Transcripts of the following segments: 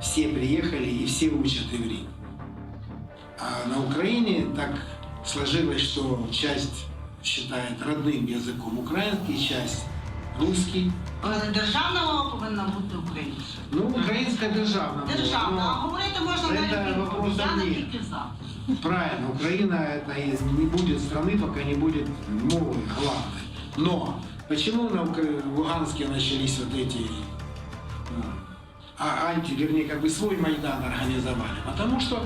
все приехали и все учат иврит. А на Украине так сложилось, что часть считает родным языком украинский, часть русский. Але державна мова повинна бути українською. Ну, украинская державная. мова, Державна, а но говорити можна Це на любій мові. вопросу Я не ні. тільки за. Правильно, Украина это из- не будет страны, пока не будет мовы главной. Но почему на Укра- в Луганске начались вот эти ну, а, анти, вернее, как бы свой Майдан организовали? Потому что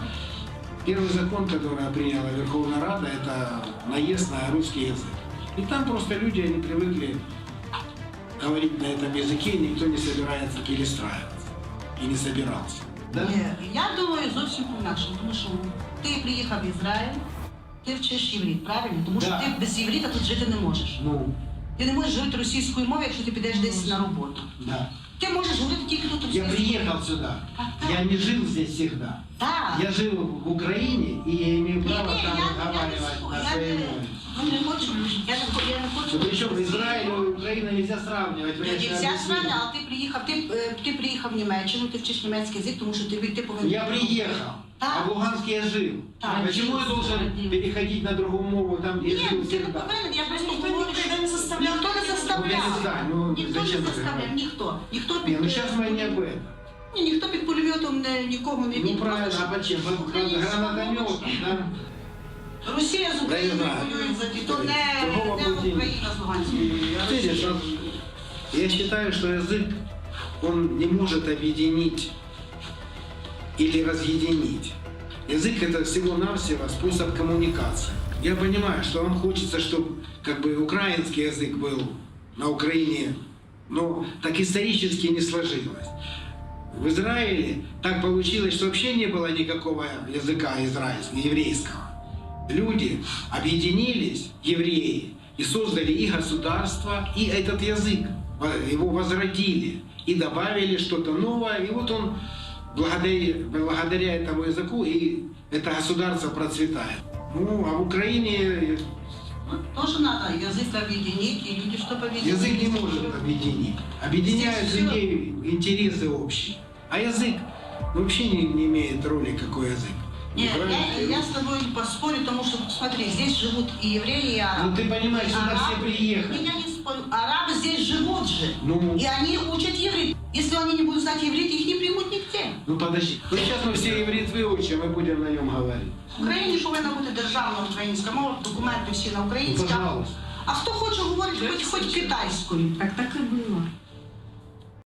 первый закон, который приняла Верховная Рада, это наезд на русский язык. И там просто люди, они привыкли говорить на этом языке, и никто не собирается перестраиваться. И не собирался. Да? Ні, Я думаю зовсім інакше, тому що ти приїхав в Ізраїль, ти вчиш єврит, правильно? Тому що Да. ти без єврита тут жити не можеш. Ну, Ти не можеш говорити російською мовою, якщо ти підеш десь на роботу. да. Ти можеш говорити тільки тут Я російською. приехал сюда. Так, так. Я не жил здесь всегда. Так. Я жил в Украине, и я имею Ні, право ні, там я, я, разговаривать не, на я, своей не, мове. ну, не хочу, я не, я не хочу. Причем Израиль и Украина нельзя сравнивать. вы Ні, это Нельзя объяснили. справді, але ти приїхав, ти, е, ти приїхав в Німеччину, ти вчиш німецький язик, тому що ти, ти повинен... Я приехал, Так. а в Луганске я жил. Так. Почему я должен Один. переходить на другую мову, там, где Ні, я жил ти не всегда? повинен, я просто Ніхто говорю, ніколи що не заставляв. ніхто не Ну, я заставляв. не знаю, ну, ніхто не зачем вы заставляв, говорите? ніхто. Ніхто Не, під, ну сейчас мы не е, об этом. Ні, ніхто під пулеметом не, нікому не Ну він правильно, просто, а почему? щоб Под українська гранатометом, мова- да? Росія з Да, я Україною знаю. воюють за ті, то не, Другого не пути. Україна з Луганською. И, видишь, вот я считаю, что язык, он не может объединить или разъединить. Язык это всего-навсего способ коммуникации. Я понимаю, что вам хочется, чтобы как бы украинский язык был на Украине, но так исторически не сложилось. В Израиле так получилось, что вообще не было никакого языка израильского, еврейского. Люди объединились, евреи, и создали и государство, и этот язык. Его возродили и добавили что-то новое. И вот он благодаря, благодаря этому языку и это государство процветает. Ну, а в Украине Тоже надо язык объединить, и люди что объединить. язык не может объединить. Объединяют Здесь людей интересы общие. А язык вообще не, не имеет роли, какой язык. Не, Правильно? я, я с тобой поспорю, потому что, смотри, здесь живут и евреи, и арабы. Ну ты понимаешь, сюда все Арабы- приехали. Я не спорю. Арабы здесь живут же. Ну, И они учат иврит. Если они не будут знать иврит, их не примут нигде. ну подожди. Вот сейчас мы все иврит выучим и будем на нем говорить. В Україні ж повинна бути державна українська мова, документи всі на Ну, українській. пожалуйста. А хто хоче говорити хоч, хоч китайською? Так так і було.